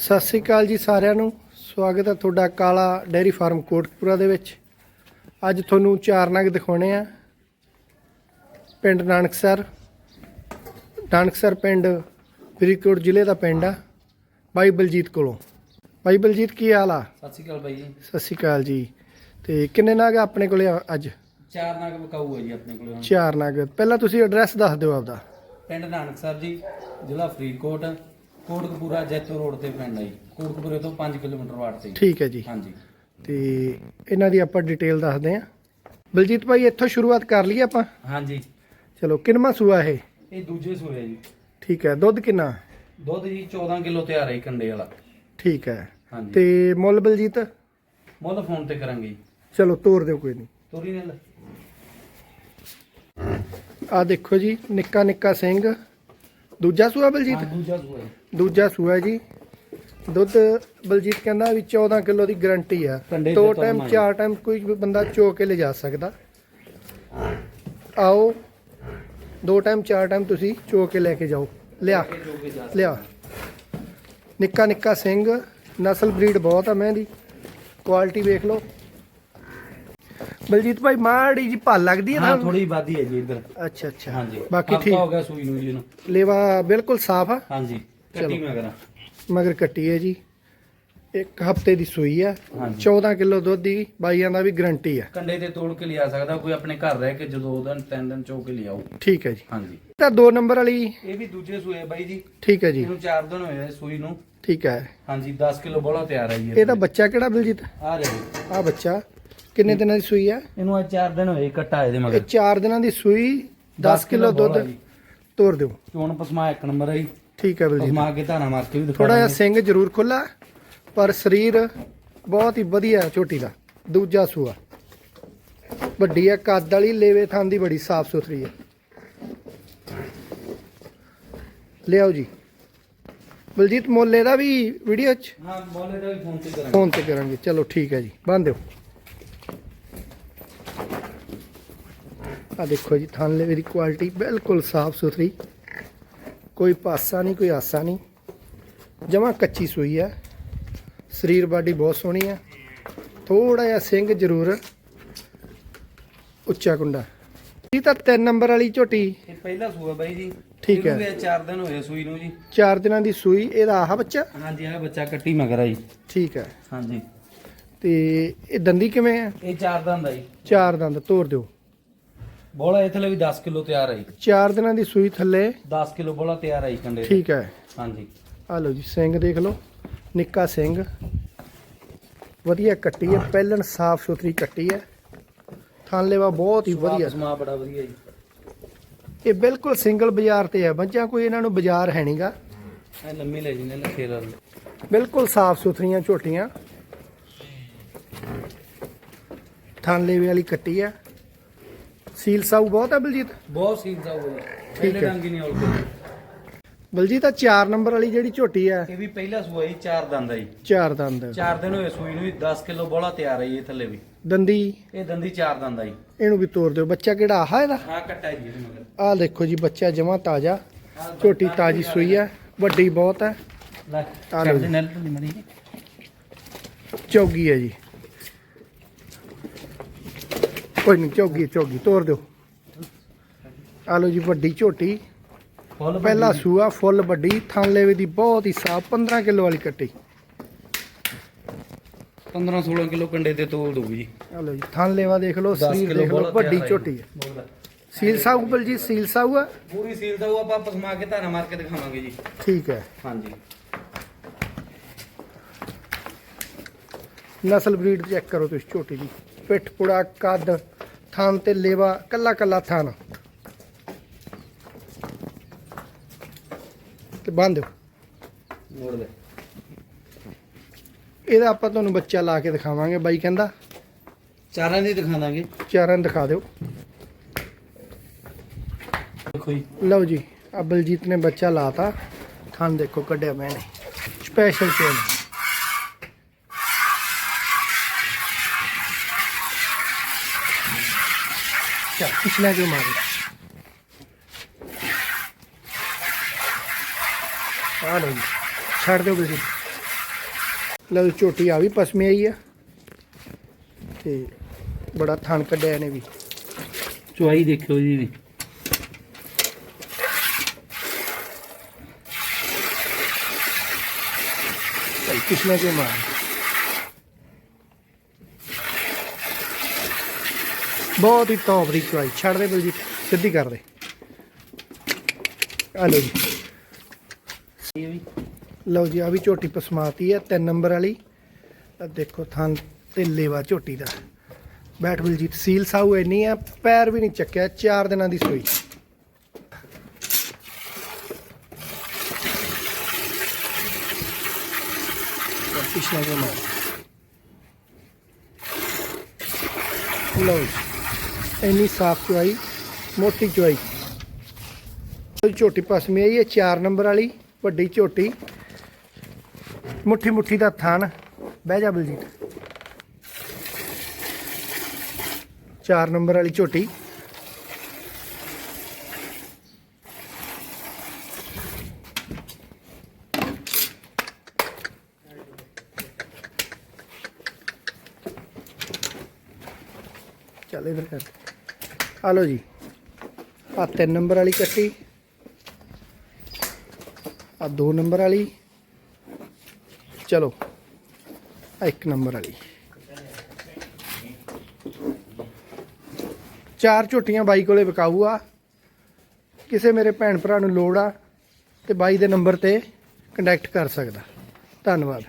ਸਤਿ ਸ੍ਰੀ ਅਕਾਲ ਜੀ ਸਾਰਿਆਂ ਨੂੰ। ਸਵਾਗਤ ਹੈ ਤੁਹਾਡਾ ਕਾਲਾ ਡੇਅਰੀ ਫਾਰਮ ਕੋਟਕਪੂਰਾ ਦੇ ਵਿੱਚ। ਅੱਜ ਤੁਹਾਨੂੰ ਚਾਰ ਨਗ ਦਿਖਾਉਣੇ ਆ। ਪਿੰਡ ਨਾਨਕਸਰ। ਨਾਨਕਸਰ ਪਿੰਡ ਫਰੀਦਕੋਟ ਜ਼ਿਲ੍ਹੇ ਦਾ ਪਿੰਡ ਆ। ਬਾਈ ਬਲਜੀਤ ਕੋਲੋਂ। ਬਾਈ ਬਲਜੀਤ ਕੀ ਹਾਲ ਆ? ਸਤਿ ਸ਼੍ਰੀ ਅਕਾਲ ਬਾਈ ਜੀ। ਸਤਿ ਸ੍ਰੀ ਅਕਾਲ ਜੀ। ਤੇ ਕਿੰਨੇ ਨਗ ਆ ਆਪਣੇ ਕੋਲੇ ਅੱਜ? ਚਾਰ ਨਾਗ ਬਕਾਊ ਹੈ ਜੀ ਆਪਣੇ ਕੋਲੇ ਹੁਣ। ਚਾਰ ਨਗ। ਪਹਿਲਾਂ ਤੁਸੀਂ ਐਡਰੈਸ ਦੱਸ ਦਿਓ ਆਪਦਾ। ਪਿੰਡ ਨਾਨਕਸਰ ਜੀ ਜ਼ਿਲ੍ਹਾ ਫਰੀਦਕੋਟ। ਕੋਟਕਪੂਰਾ ਜੈਤੋ ਰੋਡ ਤੇ ਪਿੰਡ ਹੈ ਜੀ। ਕੋਟਕਪੂਰੇ ਤੋਂ 5 ਕਿਲੋਮੀਟਰ ਵਾਟ ਤੇ ਜੀ। ਠੀਕ ਹੈ ਜੀ। ਹਾਂਜੀ। ਤੇ ਇਹਨਾਂ ਦੀ ਆਪਾਂ ਡਿਟੇਲ ਦੱਸਦੇ ਆ ਬਲਜੀਤ ਭਾਈ ਇੱਥੋਂ ਸ਼ੁਰੂਆਤ ਕਰ ਲਈਏ ਆਪਾਂ? ਹਾਂਜੀ। ਚਲੋ ਕਿੰਨਵਾਂ ਸੂਆ ਇਹ? ਇਹ ਦੂਜੇ ਸੂਏ ਜੀ। ਠੀਕ ਹੈ ਦੁੱਧ ਕਿੰਨਾ? ਦੁੱਧ ਜੀ 14 ਕਿਲੋ ਤਿਆਰ ਹੈ ਜੀ ਕੰਡੇ ਵਾਲਾ। ਠੀਕ ਹੈ। ਹਾਂਜੀ। ਤੇ ਮੁੱਲ ਬਲਜੀਤ? ਮੁੱਲ ਫੋਨ ਤੇ ਕਰਾਂਗੇ ਜੀ। ਚਲੋ ਤੋਰ ਦਿਓ ਕੋਈ ਨਹੀਂ। ਤੋਰੀ ਨੇ ਆ ਦੇਖੋ ਜੀ ਨਿੱਕਾ ਨਿੱਕਾ ਸਿੰਘ। ਦੂਜਾ ਸੂਆ ਹਾਂ ਬਲਜੀਤ ਦੂਜਾ ਸੂਆ। ਦੂਜਾ ਸੂਆ ਜੀ। ਦੁੱਧ ਬਲਜੀਤ ਕਹਿੰਦਾ ਵੀ 14 ਕਿਲੋ ਦੀ ਗਾਰੰਟੀ ਆ। ਕੰਡੇ ਦੋ ਤੇ ਟਾਈਮ। ਚਾਰ ਟਾਈਮ ਕੋਈ ਵੀ ਬੰਦਾ ਚੋ ਕੇ ਲੈ ਜਾ ਸਕਦਾ। ਆਓ ਦੋ ਟਾਈਮ ਚਾਰ ਟਾਈਮ ਤੁਸੀਂ ਚੋ ਕੇ ਲੈ ਕੇ ਜਾਓ। ਲਿਆ ਲਿਆ। ਨਿੱਕਾ ਨਿੱਕਾ ਸਿੰਘ ਨਸਲ ਬਰੀਡ ਬਹੁਤ ਆ ਮੈਂ ਦੀ ਕੁਆਲਿਟੀ ਵੇਖ ਲਓ। ਬਲਜੀਤ ਭਾਈ ਮਾੜੀ ਜੀ ਭਲ ਲੱਗਦੀ ਹੈ ਹਾਂ ਥੋੜੀ ਵਾਦੀ ਹੈ ਜੀ ਇੱਧਰ। ਅੱਛਾ ਅੱਛਾ। ਹਾਂਜੀ। ਬਾਕੀ ਹਫ਼ਤਾ ਠੀਕ। ਹੋ ਗਿਆ ਸੂਈ ਨੂੰ ਜੀ ਨੂੰ ਲੇਵਾ ਬਿਲਕੁਲ ਸਾਫ਼ ਆ। ਹਾਂਜੀ। ਕੱਟੀ ਮੈਂ ਕਰਾਂ। ਮਗਰ ਕੱਟੀ ਹੈ ਜੀ। ਇੱਕ ਹਫ਼ਤੇ ਦੀ ਸੂਈ ਆ। ਹਾਂਜੀ। 14 ਕਿਲੋ ਦੁੱਧ ਦੀ ਬਾਈਆਂ ਦਾ ਵੀ ਗਾਰੰਟੀ ਆ। ਕੰਡੇ ਤੇ ਤੋੜ ਕੇ ਲਿਆ ਸਕਦਾ ਕੋਈ ਆਪਣੇ ਘਰ ਰਹਿ ਕੇ ਜਦੋਂ ਦੋ ਦਿਨ ਤਿੰਨ ਦਿਨ ਚੋ ਕੇ ਲਿਆਓ। ਠੀਕ ਹੈ ਜੀ। ਹਾਂਜੀ। ਤਾਂ ਦੋ ਨੰਬਰ ਵਾਲੀ ਇਹ ਵੀ ਦੂਜੇ ਸੂਏ ਬਾਈ ਜੀ। ਠੀਕ ਹੈ ਜੀ। ਇਹਨੂੰ 4 ਦਿਨ ਹੋਏ ਆ ਸੂਈ ਨੂੰ। ਠੀਕ ਹੈ। ਹਾਂਜੀ 10 ਕਿਲੋ ਬੋਲਾ ਤਿਆਰ ਹੈ ਜੀ ਇਹਦਾ ਬੱਚਾ ਕਿਹੜਾ ਬਲਜੀਤ? ਆ ਰਿਹਾ ਜੀ। ਆ ਬੱਚਾ। ਕਿੰਨੇ ਦਿਨਾਂ ਦੀ ਸੂਈ ਆ? ਇਹਨੂੰ ਅੱਜ 4 ਦਿਨ ਹੋਏ ਕੱਟਾ ਇਹਦੇ ਇਹ ਮਗਰ 4 ਦਿਨਾਂ ਦੀ ਸੂਈ 10 ਕਿਲੋ ਦੁੱਧ। ਤੋਰ ਦਿਓ। ਚੋਣ ਪਸਮਾ ਇੱਕ ਨੰਬਰ ਹੈ ਜੀ। ਠੀਕ ਹੈ ਬਲਜੀਤ। ਪਸਮਾ ਕੇ ਧਾਰਾ ਮਾਰ ਕੇ ਵੀ ਦਿਖਾ ਥੋੜਾ ਜਿਹਾ। ਸਿੰਘ ਜ਼ਰੂਰ ਖੁੱਲਾ ਪਰ ਸਰੀਰ ਬਹੁਤ ਹੀ ਵਧੀਆ ਝੋਟੀ ਦਾ ਦੂਜਾ ਸੂਆ। ਵੱਡੀ ਆ ਕੱਦ ਵਾਲੀ ਲੇਵੇ ਥਾਂ ਦੀ ਬੜੀ ਸਾਫ਼ ਸੁਥਰੀ ਹੈ ਲਿਆਓ ਜੀ। ਬਲਜੀਤ ਮੋਲੇ ਦਾ ਵੀ ਵੀਡੀਓ ਚ? ਹਾਂ ਬੋਲੇ ਦਾ ਵੀ ਫੋਨ ਤੇ ਕਰਾਂਗੇ। ਫੋਨ ਤੇ ਕਰਾਂਗੇ। ਚਲੋ ਠੀਕ ਹੈ ਜੀ ਬੰਦ ਦਿਓ। ਆ ਦੇਖੋ ਜੀ ਥਾਂ ਲੇਵੇ ਦੀ ਕੁਆਲਿਟੀ ਬਿਲਕੁਲ ਸਾਫ਼ ਸੁਥਰੀ। ਕੋਈ ਪਾਸਾ ਨਹੀਂ ਕੋਈ ਆਸਾ ਨਹੀਂ। ਜਮਾ ਕੱਚੀ ਸੂਈ ਹੈ ਸਰੀਰ ਬਾਡੀ ਬਹੁਤ ਸੋਹਣੀ ਹੈ ਥੋੜਾ ਜਿਹਾ ਸਿੰਘ ਜ਼ਰੂਰ। ਉੱਚਾ ਕੁੰਡਾ। ਇਹ ਤਾਂ ਤਿੰਨ ਨੰਬਰ ਵਾਲੀ ਝੋਟੀ। ਇਹ ਪਹਿਲਾ ਸੂਆ ਬਾਈ ਜੀ। ਠੀਕ ਹੈ। ਇਹਨੂੰ ਵੀ 4 ਦਿਨ ਹੋਏ ਸੂਈ ਨੂੰ ਜੀ। ਚਾਰ ਦਿਨਾਂ ਦੀ ਸੂਈ ਇਹਦਾ ਆਹ ਬੱਚਾ? ਹਾਂਜੀ ਆ ਬੱਚਾ ਕੱਟੀ ਮਗਰ ਆ ਜੀ। ਠੀਕ ਹੈ ਹਾਂਜੀ। ਤੇ ਇਹ ਦੰਦੀ ਕਿਵੇਂ ਹੈ ਇਹ 4 ਦਿਨ ਦਾ ਜੀ। ਚਾਰ ਦੰਦ ਤੋੜ ਦਿਓ। ਬੋਲਾ ਇਥਲੇ ਵੀ 10 ਕਿਲੋ ਤਿਆਰ ਜੀ। ਚਾਰ ਦਿਨਾਂ ਦੀ ਸੂਈ ਥੱਲੇ। 10 ਕਿਲੋ ਬੋਲਾ ਤਿਆਰ ਜੀ ਕੰਡੇ। ਠੀਕ ਹੈ ਹਾਂਜੀ। ਆ ਲਓ ਜੀ ਸਿੰਘ ਦੇਖ ਲਓ। ਨਿੱਕਾ ਸਿੰਘ। ਵਧੀਆ ਕੱਟੀ ਹੈ ਪਹਿਲਣ ਸਾਫ਼ ਸੁਥਰੀ ਕੱਟੀ ਹੈ ਥਣ ਲੇਵਾ ਬਹੁਤ ਹੀ ਵਧੀਆ। ਸਮਾ ਬੜਾ ਵਧੀਆ ਜੀ। ਇਹ ਬਿਲਕੁਲ ਸਿੰਗਲ ਬਾਜ਼ਾਰ ਤੇ ਹੈ ਬੱਚਾ ਕੋਈ ਇਹਨਾਂ ਨੂੰ ਬਾਜ਼ਾਰ ਹੈ ਨਹੀਂਗਾ ਇਹ ਲੰਮੀ ਲੈ ਜਿੰਨੇ ਲਖੇ ਲਾ ਬਿਲਕੁਲ ਸਾਫ਼ ਸੁਥਰੀਆਂ ਝੋਟੀਆਂ। ਥਣ ਲੇਵੇ ਵਾਲੀ ਕੱਟੀ ਹੈ ਸੀਲ ਸਾਊ ਬਹੁਤ ਹੈ ਬਲਜੀਤ? ਬਹੁਤ ਸੀਲ ਦਾ ਹੋਇਆ ਠੀਕ ਪਹਿਲੇ ਹੈ। ਡੰਗੀ ਨਹੀਂ ਔਲ ਬਲਜੀਤ ਆ 4 ਨੰਬਰ ਵਾਲੀ ਜਿਹੜੀ ਝੋਟੀ ਹੈ। ਇਹ ਵੀ ਪਹਿਲਾ ਸੂਆ ਜੀ 4 ਦੰਦ ਹੈ ਜੀ। ਚਾਰ ਦੰਦ। 4 ਦਿਨ ਹੋਏ ਸੂਈ ਨੂੰ ਵੀ 10 ਕਿਲੋ ਬੋਲਾ ਤਿਆਰ ਹੈ ਜੀ ਇਹ ਥੱਲੇ ਵੀ। ਦੰਦੀ? ਇਹ ਦੰਦੀ 4 ਦੰਦ ਆ ਜੀ। ਇਹਨੂੰ ਵੀ ਤੋੜ ਦਿਓ। ਬੱਚਾ ਕਿਹੜਾ ਆਹ ਇਹਦਾ? ਆ ਕੱਟਾ ਜੀ ਇਹਦੇ ਮਗਰ। ਆਹ ਦੇਖੋ ਜੀ ਬੱਚਾ ਜਮਾ ਤਾਜ਼ਾ। ਝੋਟੀ ਤਾਜੀ ਸੂਈ ਹੈ ਵੱਡੀ ਬਹੁਤ ਹੈ। ਲੈ ਆ ਲਓ ਛੱਡ ਜੀ। ਦੇ ਨੈਲ ਤੇ ਮਰੀ ਚੌਗੀ ਹੈ ਜੀ। ਕੋਈ ਨਹੀਂ ਚੌਗੀ ਹੈ, ਚੌਗੀ ਤੋੜ ਦਿਓ। ਆ ਲਓ ਜੀ ਵੱਡੀ ਝੋਟੀ। ਪਹਿਲਾ ਸੂਆ ਫੁੱਲ ਵੱਡੀ। ਥਣ ਲੇਵੇ ਦੀ ਬਹੁਤ ਹੀ ਸਾਫ਼ 15 ਕਿਲੋ ਵਾਲੀ ਕੱਟੀ। 15 16 ਕਿਲੋ ਕੰਡੇ ਤੇ ਤੋਲ ਦੂਗੀ ਜੀ। ਆ ਲਓ ਜੀ ਥਣ ਲੇਵਾ ਦੇਖ ਲਓ 10 ਸਰੀਰ ਦੇਖ ਲਓ ਵੱਡੀ ਝੋਟੀ ਹੈ। ਸੀਲ ਸਾਊ ਬਲ ਜੀ ਸੀਲ ਸਾਊ ਆ ਪੂਰੀ ਸੀਲ ਉਹ ਆਪਾਂ ਪਸਮਾ ਕੇ ਧਾਰਾ ਮਾਰ ਕੇ ਦਿਖਾਵਾਂਗੇ ਜੀ। ਠੀਕ ਹੈ। ਹਾਂਜੀ। ਨਸਲ ਬਰੀਡ ਚੈੱਕ ਕਰੋ ਤੁਸੀਂ ਝੋਟੀ ਦੀ। ਪਿੱਠ ਪੁੜਾ ਕੱਦ ਥਣ ਤੇ ਲੇਵਾ ਕੱਲਾ ਕੱਲਾ ਥਣ ਤੇ ਬੰਦ। ਦਿਓ ਮੋੜ ਲੈ ਇਹਦਾ ਆਪਾਂ ਤੁਹਾਨੂੰ ਬੱਚਾ ਲਾ ਕੇ ਦਿਖਾਵਾਂਗੇ ਬਾਈ ਕਹਿੰਦਾ। ਚਾਰਾਂ ਦੀ ਦਿਖਾ ਦਾਂਗੇ ਚਾਰਾਂ ਨੂੰ ਦਿਖਾ ਦਿਓ। ਦੇਖੋ ਜੀ। ਲਓ ਜੀ ਆ ਬਲਜੀਤ ਨੇ ਬੱਚਾ ਲਾਤਾ। ਥਣ ਦੇਖੋ ਕੱਢਿਆ ਮੈਨੇ। Special chain. ਚਾ ਪਿਛਲੇ ਜੋ ਮਾਰੇ ਆ ਲਓ ਜੀ ਛੱਡ ਦਿਓ ਬਲਜੀਤ ਲਓ ਝੋਟੀ ਆ ਵੀ ਪਸਮੀ ਆਈ ਆ ਤੇ ਬੜਾ ਥਣ ਕੱਢਿਆ ਇਹਨੇ ਵੀ ਚੁਆਈ ਦੇਖਿਓ ਜੀ ਵੀ ਕਿਸਨੇ ਕੇ ਮਾਰ ਬਹੁਤ ਹੀ ਟੌਪ ਦੀ ਚੁਆਈ ਛੱਡ ਦੇ ਬਲਜੀਤ, ਸਿੱਧੀ ਕਰ ਦੇ। ਆ ਲਓ ਜੀ। ਲਓ ਜੀ, ਆ ਵੀ ਝੋਟੀ ਪਸਮਾਤੀ ਹੈ ਤਿੰਨ ਨੰਬਰ ਵਾਲੀ। ਦੇਖੋ ਥਾਂ ਤੇ ਲੇਵਾ ਝੋਟੀ ਦਾ। ਬੈਠ ਬਲਜੀਤ, ਸੀਲ ਸਾਊ ਇੰਨੀ ਆ, ਪੈਰ ਵੀ ਨਹੀਂ ਚੱਕਿਆ, ਚਾਰ ਦਿਨਾਂ ਦੀ ਸੂਈ। ਪਿਛਲਾ ਕੇ ਲਓ ਜੀ। ਇੰਨੀ ਸਾਫ਼ ਚੁਆਈ, ਮੋਟੀ ਚੁਆਈ। ਝੋਟੀ ਪਸਮੀ ਆਈ ਹੈ 4 ਨੰਬਰ ਵਾਲੀ, ਵੱਡੀ ਝੋਟੀ। ਮੁੱਠੀ ਮੁੱਠੀ ਦਾ ਥਣ ਬਹਿ ਜਾ ਬਲਜੀਤ। 4 ਨੰਬਰ ਵਾਲੀ ਝੋਟੀ। ਚੱਲ ਇਧਰ ਕਰ। ਆ ਲਓ ਜੀ। ਆ 3 ਨੰਬਰ ਵਾਲੀ ਕੱਟੀ। ਆ 2 ਨੰਬਰ ਵਾਲੀ। ਚਲੋ ਆ 1 ਨੰਬਰ ਵਾਲੀ। ਚਾਰ ਝੋਟੀਆਂ ਬਾਈ ਕੋਲੇ ਵਿਕਾਊ ਆ। ਕਿਸੇ ਮੇਰੇ ਭੈਣ ਭਰਾ ਨੂੰ ਲੋੜ ਆ ਤੇ ਬਾਈ ਦੇ ਨੰਬਰ ਤੇ ਕੰਟੈਕਟ ਕਰ ਸਕਦਾ। ਧੰਨਵਾਦ।